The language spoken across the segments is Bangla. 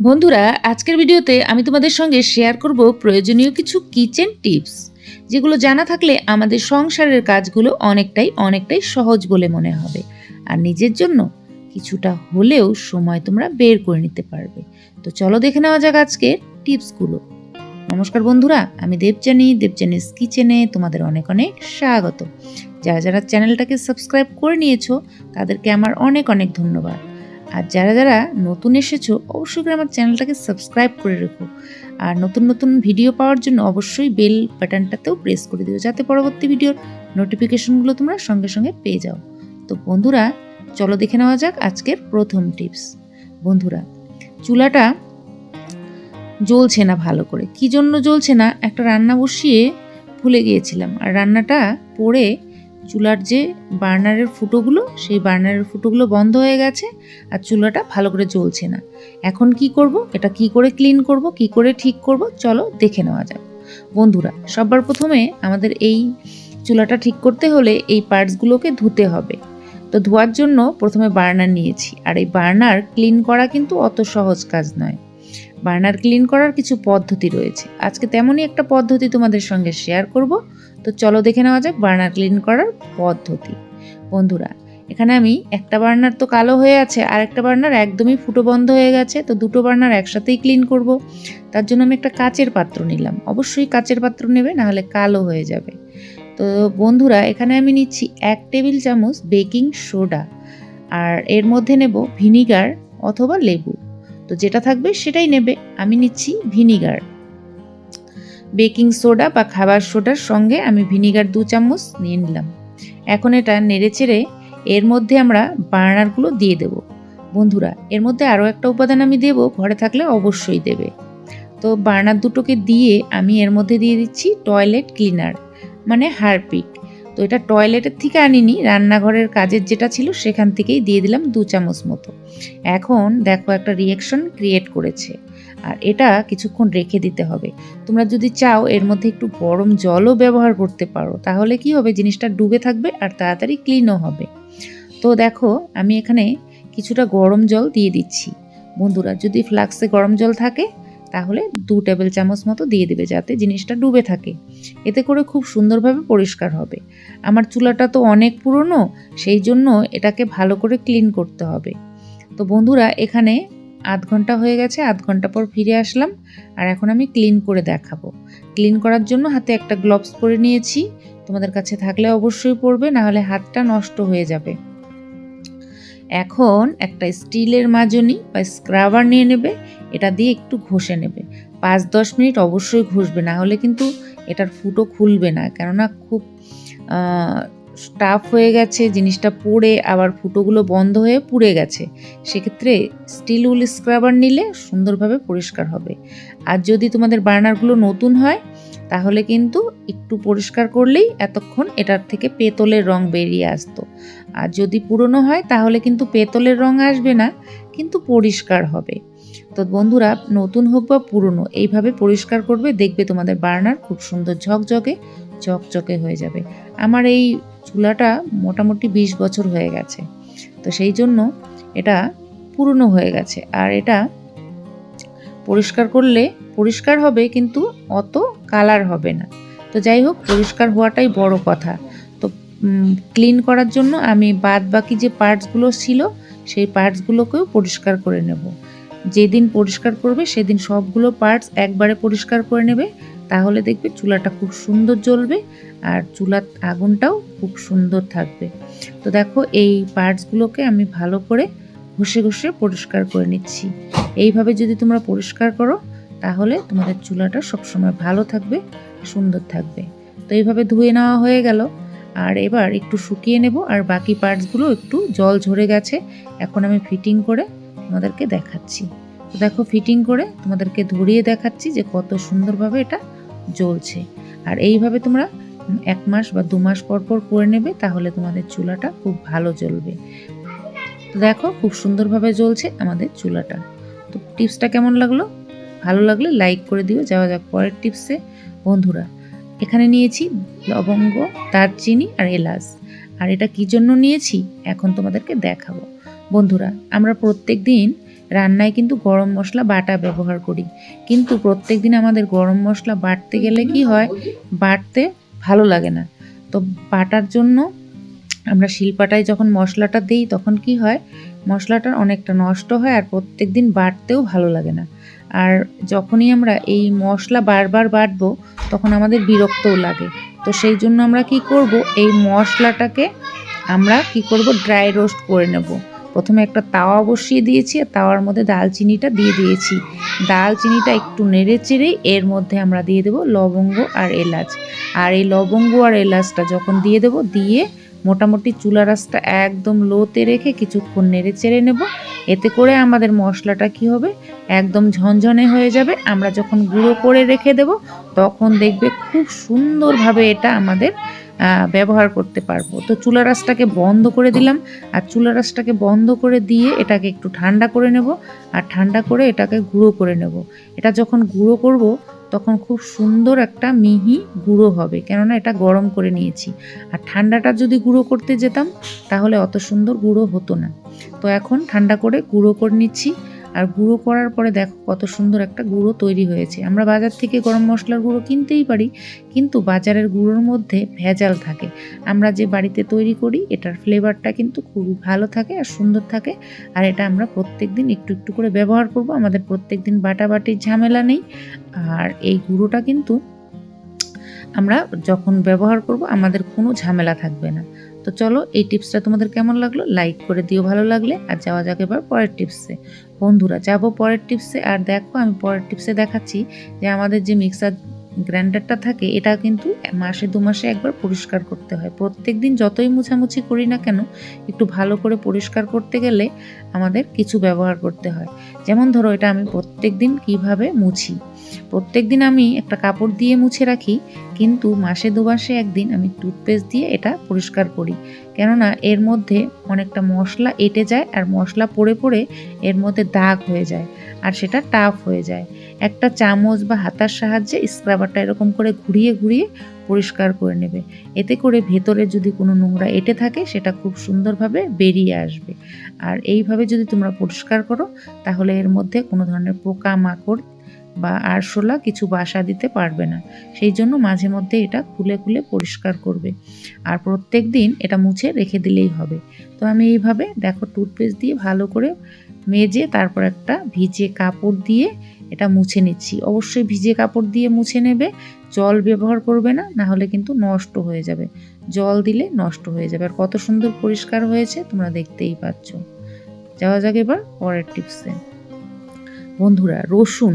বন্ধুরা, আজকের ভিডিওতে আমি তোমাদের সঙ্গে শেয়ার করব প্রয়োজনীয় কিছু কিচেন টিপস যেগুলো জানা থাকলে আমাদের সংসারের কাজগুলো অনেকটাই অনেকটাই সহজ বলে মনে হবে। আর নিজের জন্য কিছুটা হলেও সময় তোমরা বের করে নিতে পারবে। তো চলো দেখে নেওয়া যাক আজকের টিপসগুলো নমস্কার বন্ধুরা, আমি দেবজানি দেবজানিস কিচেনে তোমাদের অনেক অনেক স্বাগত। যারা যারা চ্যানেলটাকে সাবস্ক্রাইব করে নিয়েছো, তাদেরকে আমার অনেক অনেক ধন্যবাদ। আর যারা যারা নতুন এসেছ, অবশ্যই করে আমার চ্যানেলটাকে সাবস্ক্রাইব করে রেখো। আর নতুন নতুন ভিডিও পাওয়ার জন্য অবশ্যই বেল বাটনটাতেও প্রেস করে দিও, যাতে পরবর্তী ভিডিওর নোটিফিকেশনগুলো তোমরা সঙ্গে সঙ্গে পেয়ে যাও। তো বন্ধুরা, চলো দেখে নেওয়া যাক আজকের প্রথম টিপস বন্ধুরা, চুলাটা জ্বলছে না ভালো করে। কি জন্য জ্বলছে না? একটা রান্না বসিয়ে ভুলে গিয়েছিলাম। আর রান্নাটা পড়ে চুলার যে বার্নারের ফুটোগুলো, সেই বার্নারের ফুটোগুলো বন্ধ হয়ে গেছে আর চুলাটা ভালো করে জ্বলছে না। এখন কি করব? এটা কি করে ক্লিন করব? কি করে ঠিক করব? চলো দেখে নেওয়া যাক। বন্ধুরা, সবার প্রথমে আমাদের এই চুলাটা ঠিক করতে হলে এই পার্টসগুলোকে ধুতে হবে। তো ধোয়ার জন্য প্রথমে বার্নার নিয়েছি। আর এই বার্নার ক্লিন করা কিন্তু অত সহজ কাজ নয়। বার্নার ক্লিন করার কিছু পদ্ধতি রয়েছে। আজকে তেমনই একটা পদ্ধতি তোমাদের সঙ্গে শেয়ার করব। তো চলো দেখে নেওয়া যাক বার্নার ক্লিন করার পদ্ধতি। বন্ধুরা, এখানে আমি একটা বার্নার তো কালো হয়ে আছে, আর একটা বার্নার একদমই ফুটো বন্ধ হয়ে গেছে, তো দুটো বার্নার একসাথেই ক্লিন করব। তার জন্য আমি একটা কাচের পাত্র নিলাম। অবশ্যই কাচের পাত্র নেবে, নাহলে কালো হয়ে যাবে। তো বন্ধুরা, এখানে আমি নিচ্ছি এক টেবিল চামচ বেকিং সোডা, আর এর মধ্যে নেব ভিনিগার অথবা লেবু। তো যেটা থাকবে সেটাই নেবে। আমি নিচ্ছি ভিনিগার। বেকিং সোডা বা খাবার সোডার সঙ্গে আমি ভিনিগার দু চামচ নিয়ে নিলাম। এখন এটা নেড়ে চেড়ে এর মধ্যে আমরা বার্নারগুলো দিয়ে দেব। বন্ধুরা, এর মধ্যে আরও একটা উপাদান আমি দেব, ঘরে থাকলে অবশ্যই দেবে। তো বার্নার দুটোকে দিয়ে আমি এর মধ্যে দিয়ে দিচ্ছি টয়লেট ক্লিনার মানে হারপিক। তো এটা টয়লেটের থেকে আনিনি, রান্নাঘরের কাজের যেটা ছিল সেখান থেকেই দিয়ে দিলাম দু চামচ মতো। এখন দেখো একটা রিয়েকশন ক্রিয়েট করেছে। আর এটা কিছুক্ষণ রেখে দিতে হবে। তোমরা যদি চাও এর মধ্যে একটু গরম জলও ব্যবহার করতে পারো, তাহলে কি হবে? জিনিসটা ডুবে থাকবে আর তাড়াতাড়ি ক্লিনও হবে। তো দেখো আমি এখানে কিছুটা গরম জল দিয়ে দিচ্ছি। বন্ধুরা, যদি ফ্লাক্সে গরম জল থাকে তাহলে দু টেবিল চামচ মতো দিয়ে দেবে যাতে জিনিসটা ডুবে থাকে। এতে করে খুব সুন্দরভাবে পরিষ্কার হবে। আমার চুলাটা তো অনেক পুরনো, সেই জন্য এটাকে ভালো করে ক্লিন করতে হবে। তো বন্ধুরা, এখানে আধ ঘণ্টা হয়ে গেছে, আধ ঘণ্টা পর ফিরে আসলাম আর এখন আমি ক্লিন করে দেখাবো। ক্লিন করার জন্য হাতে একটা গ্লোভস পরে নিয়েছি। তোমাদের কাছে থাকলে অবশ্যই পরবে, নাহলে হাতটা নষ্ট হয়ে যাবে। এখন একটা স্টিলের মাজনি বা স্ক্রাবার নিয়ে নেবে, এটা দিয়ে একটু ঘষে নেবে। পাঁচ দশ মিনিট অবশ্যই ঘষবে, না হলে কিন্তু এটার ফুটো খুলবে না। কেননা খুব স্টাফ হয়ে গেছে, জিনিসটা পড়ে, আবার ফুটোগুলো বন্ধ হয়ে পুড়ে গেছে। সেক্ষেত্রে স্টিল উল স্ক্রাবার নিলে সুন্দরভাবে পরিষ্কার হবে। আর যদি তোমাদের বার্নারগুলো নতুন হয়, তাহলে কিন্তু একটু পরিষ্কার করলেই এতক্ষণ এটার থেকে পেতলের রং বেরিয়ে আসতো। আর যদি পুরনো হয়, তাহলে কিন্তু পেতলের রং আসবে না, কিন্তু পরিষ্কার হবে। তো বন্ধুরা, নতুন হোক বা পুরনো, এইভাবে পরিষ্কার করবে, দেখবে তোমাদের বার্নার খুব সুন্দর ঝকঝকে চকচকে হয়ে যাবে। আমার এই চুলাটা মোটামুটি বিশ বছর হয়ে গেছে। তো সেই জন্য এটা পুরনো হয়ে গেছে। আর এটা পরিষ্কার করলে পরিষ্কার হবে কিন্তু অত কালার হবে না। তো যাই হোক, পরিষ্কার হওয়াটাই বড় কথা। তো ক্লিন করার জন্য আমি বাদ বাকি যে পার্টসগুলো ছিল, সেই পার্টসগুলোকেও পরিষ্কার করে নেব। যেদিন পরিষ্কার করবে, সেদিন সবগুলো পার্টস একবারে পরিষ্কার করে নেবে। তাহলে দেখবে চুলাটা খুব সুন্দর জ্বলবে আর চুলার আগুনটাও খুব সুন্দর থাকবে। তো দেখো এই পার্টসগুলোকে আমি ভালো করে ঘষে ঘষে পরিষ্কার করে নিচ্ছি। এইভাবে যদি তোমরা পরিষ্কার করো, তাহলে তোমাদের চুলাটা সবসময় ভালো থাকবে, সুন্দর থাকবে। তো এইভাবে ধুয়ে নেওয়া হয়ে গেল। আর এবার একটু শুকিয়ে নেব আর বাকি পার্টসগুলো একটু জল ঝরে গেছে। এখন আমি ফিটিং করে তোমাদেরকে দেখাচ্ছি। তো দেখো ফিটিং করে তোমাদেরকে ধরিয়ে দেখাচ্ছি যে কত সুন্দরভাবে এটা জ্বলছে। আর এইভাবে তোমরা এক মাস বা দু মাস পর পর করে নেবে, তাহলে তোমাদের চুলাটা খুব ভালো জ্বলবে। তো দেখো, খুব সুন্দরভাবে জ্বলছে আমাদের চুলাটা। তো টিপসটা কেমন লাগল? ভালো লাগলে লাইক করে দিও। যাওয়া যাক পরের টিপসে। বন্ধুরা, এখানে নিয়েছি লবঙ্গ, দারচিনি আর এলাচ। আর এটা কি জন্য নিয়েছি? এখন তোমাদেরকে দেখাবো। বন্ধুরা, আমরা প্রত্যেক দিন রান্নায় কিন্তু গরম মশলা বাটা ব্যবহার করি। কিন্তু প্রত্যেক দিন আমাদের গরম মশলা বাটতে গেলে কি হয়? বাটতে ভালো লাগে না। তো বাটার জন্য আমরা শিলপাটায় যখন মশলাটা দিই, তখন কি হয়? মশলাটা অনেকটা নষ্ট হয় আর প্রত্যেক দিন বাটতেও ভালো লাগে না। আর যখনই আমরা এই মশলা বারবার বাটবো, তখন আমাদের বিরক্তও লাগে। তো সেই জন্য আমরা কি করব? এই মশলাটাকে আমরা কি করব? ড্রাই রোস্ট করে নেব। প্রথমে একটা তাওয়া বসিয়ে দিয়েছি, আর তাওয়ার মধ্যে দালচিনিটা দিয়ে দিয়েছি। দালচিনিটা একটু নেড়ে চেড়ে এর মধ্যে আমরা দিয়ে দেবো লবঙ্গ আর এলাচ। আর এই লবঙ্গ আর এলাচটা যখন দিয়ে দেবো, দিয়ে মোটামুটি চুলা রাসটা একদম লোতে রেখে কিছুক্ষণ নেড়ে চেড়ে নেব। এতে করে আমাদের মশলাটা কি হবে? একদম ঝনঝনে হয়ে যাবে। আমরা যখন গুঁড়ো করে রেখে দেব, তখন দেখবে খুব সুন্দরভাবে এটা আমাদের ব্যবহার করতে পারব। তো চুলা রাসটাকে বন্ধ করে দিলাম। আর চুলা রাসটাকে বন্ধ করে দিয়ে এটাকে একটু ঠান্ডা করে নেব। আর ঠান্ডা করে এটাকে গুঁড়ো করে নেব। এটা যখন গুঁড়ো করব তখন খুব সুন্দর একটা মিহি গুঁড়ো হবে। কেননা এটা গরম করে নিয়েছি। আর ঠান্ডাটা যদি গুঁড়ো করতে যেতাম, তাহলে অত সুন্দর গুঁড়ো হতো না। তো এখন ঠান্ডা করে গুঁড়ো করে নিচ্ছি। আর গুঁড়ো করার পরে দেখো কত সুন্দর একটা গুঁড়ো তৈরি হয়েছে। আমরা বাজার থেকে গরম মশলার গুঁড়ো কিনতেই পারি, কিন্তু বাজারের গুঁড়োর মধ্যে ভেজাল থাকে। আমরা যে বাড়িতে তৈরি করি, এটার ফ্লেভারটা কিন্তু খুবই ভালো থাকে আর সুন্দর থাকে। আর এটা আমরা প্রত্যেক দিন একটু একটু করে ব্যবহার করব। আমাদের প্রত্যেক দিন বাটাবাটির ঝামেলা নেই। আর এই গুঁড়োটা কিন্তু আমরা যখন ব্যবহার করব, আমাদের কোনো ঝামেলা থাকবে না। তো চলো এই টিপসটা তোমাদের কেমন লাগল লাইক করে দিও ভালো লাগলে। আর যাওয়া যাক এবার পরের টিপসে। বন্ধুরা, যাব পরের টিপসে। আর দেখো, আমি পরের টিপসে দেখাচ্ছি যে আমাদের যে মিক্সার গ্রাইন্ডারটা থাকে, এটা কিন্তু মাসে দু মাসে একবার পরিষ্কার করতে হয়। প্রত্যেক দিন যতই মুছামুছি করি না কেন, একটু ভালো করে পরিষ্কার করতে গেলে আমাদের কিছু ব্যবহার করতে হয়। যেমন ধরো, এটা আমি প্রত্যেক দিন কীভাবে মুছি। প্রত্যেক দিন আমি একটা কাপড় দিয়ে মুছে রাখি, কিন্তু মাসে দু মাসে একদিন আমি টুথপেস্ট দিয়ে এটা পরিষ্কার করি। কেননা এর মধ্যে অনেকটা মশলা এঁটে যায় আর মশলা পড়ে পড়ে এর মধ্যে দাগ হয়ে যায় আর সেটা টাফ হয়ে যায়। একটা চামচ বা হাতার সাহায্যে স্ক্রাবারটা এরকম করে ঘুরিয়ে ঘুরিয়ে পরিষ্কার করে নেবে। এতে করে ভেতরে যদি কোনো নোংরা এঁটে থাকে, সেটা খুব সুন্দরভাবে বেরিয়ে আসবে। আর এইভাবে যদি তোমরা পরিষ্কার করো, তাহলে এর মধ্যে কোনো ধরনের পোকা মাকড় বা আরশোলা কিছু বাসা দিতে পারবে না। সেই জন্য মাঝে মধ্যে এটা খুলে খুলে পরিষ্কার করবে। আর প্রত্যেক দিন এটা মুছে রেখে দিলেই হবে। তো আমি এইভাবে দেখো টুথপেস্ট দিয়ে ভালো করে মেজে তারপর একটা ভিজে কাপড় দিয়ে এটা মুছে নিচ্ছি। অবশ্যই ভিজে কাপড় দিয়ে মুছে নেবে, জল ব্যবহার করবে না না হলে কিন্তু নষ্ট হয়ে যাবে। জল দিলে নষ্ট হয়ে যাবে। আর কত সুন্দর পরিষ্কার হয়েছে, তোমরা দেখতেই পাচ্ছ। যাওয়া যাক এবার পরের টিপসে। বন্ধুরা, রসুন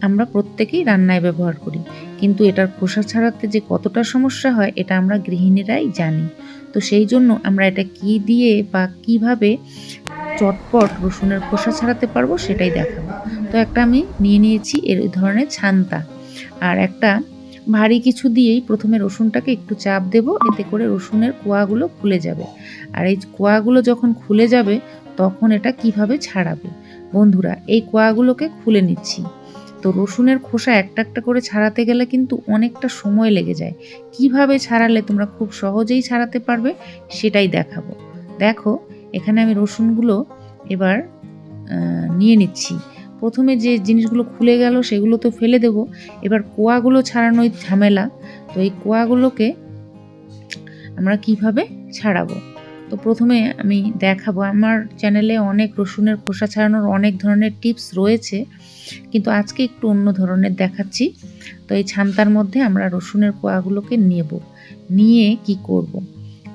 আমরা প্রত্যেকেই রান্নায় ব্যবহার করি। কিন্তু এটার খোসা ছাড়াতে যে কতটা সমস্যা হয়, এটা আমরা গৃহিণীরাই জানি। তো সেই জন্য আমরা এটা কি দিয়ে বা কীভাবে চটপট রসুনের খোসা ছাড়াতে পারব সেটাই দেখাবো। তো একটা আমি নিয়ে নিয়েছি, এর ধরনের ছান্তা। আর একটা ভারী কিছু দিয়েই প্রথমে রসুনটাকে একটু চাপ দেব, এতে করে রসুনের কোয়াগুলো খুলে যাবে। আর এই কোয়াগুলো যখন খুলে যাবে, তখন এটা কীভাবে ছাড়াবে? বন্ধুরা, এই কোয়াগুলোকে খুলে নিচ্ছি। তো রসুনের খোসা একটা একটা করে ছাড়াতে গেলে কিন্তু অনেকটা সময় লেগে যায়। কীভাবে ছাড়ালে তোমরা খুব সহজেই ছাড়াতে পারবে সেটাই দেখাবো। দেখো, এখানে আমি রসুনগুলো এবার নিয়ে নিচ্ছি। প্রথমে যে জিনিসগুলো খুলে গেল সেগুলো তো ফেলে দেব। এবার কোয়াগুলো ছাড়ানোই ঝামেলা। তো এই কোয়াগুলোকে আমরা কীভাবে ছাড়াবো? তো প্রথমে আমি দেখাবো। আমার চ্যানেলে অনেক রসুনের খোসা ছাড়ানোর অনেক ধরনের টিপস রয়েছে, কিন্তু আজকে একটু অন্য ধরনের দেখাচ্ছি। তো এই ছান্তার মধ্যে আমরা রসুনের কোয়াগুলোকে নেব। নিয়ে কি করব।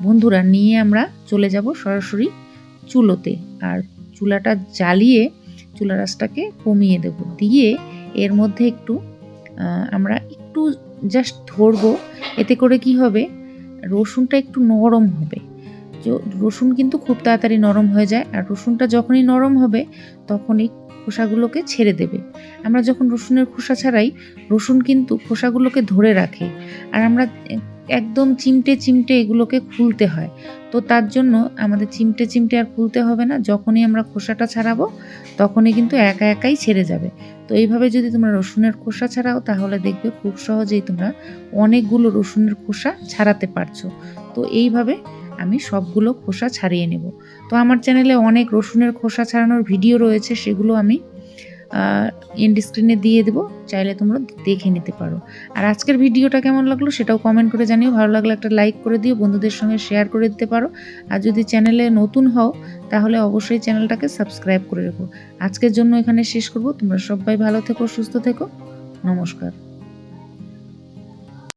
বন্ধুরা, নিয়ে আমরা চলে যাব সরাসরি চুলোতে। আর চুলাটা জ্বালিয়ে চুলা রাসটাকে কমিয়ে দেব। দিয়ে এর মধ্যে একটু আমরা একটু জাস্ট ধরবো। এতে করে কি হবে? রসুনটা একটু নরম হবে। রসুন কিন্তু খুব তাড়াতাড়ি নরম হয়ে যায় আর রসুনটা যখনই নরম হবে তখনই খোসাগুলোকে ছেড়ে দেবে। আমরা যখন রসুনের খোসা ছাড়াই, রসুন কিন্তু খোসাগুলোকে ধরে রাখে আর আমরা একদম চিমটে চিমটে এগুলোকে খুলতে হয়। তো তার জন্য আমাদের চিমটে চিমটে আর খুলতে হবে না, যখনই আমরা খোসাটা ছাড়াবো তখনই কিন্তু একা একাই ছেড়ে যাবে। তো এইভাবে যদি তোমরা রসুনের খোসা ছাড়াও তাহলে দেখবে খুব সহজেই তোমরা অনেকগুলো রসুনের খোসা ছাড়াতে পারছ। তো এইভাবে আমি সবগুলো খোসা ছাড়িয়ে নেব। তো আমার চ্যানেলে অনেক রসুনের খোসা ছাড়ানোর ভিডিও রয়েছে, সেগুলো আমি এন্ড স্ক্রিনে দিয়ে দেবো, চাইলে তোমরা দেখে নিতে পারো। আর আজকের ভিডিওটা কেমন লাগল সেটাও কমেন্ট করে জানিও। ভালো লাগলে একটা লাইক করে দিও, বন্ধুদের সঙ্গে শেয়ার করে দিতে পারো। আর যদি চ্যানেলে নতুন হও, তাহলে অবশ্যই চ্যানেলটাকে সাবস্ক্রাইব করে রেখো। আজকের জন্য এখানে শেষ করব। তোমরা সবাই ভালো থেকো, সুস্থ থেকো। নমস্কার।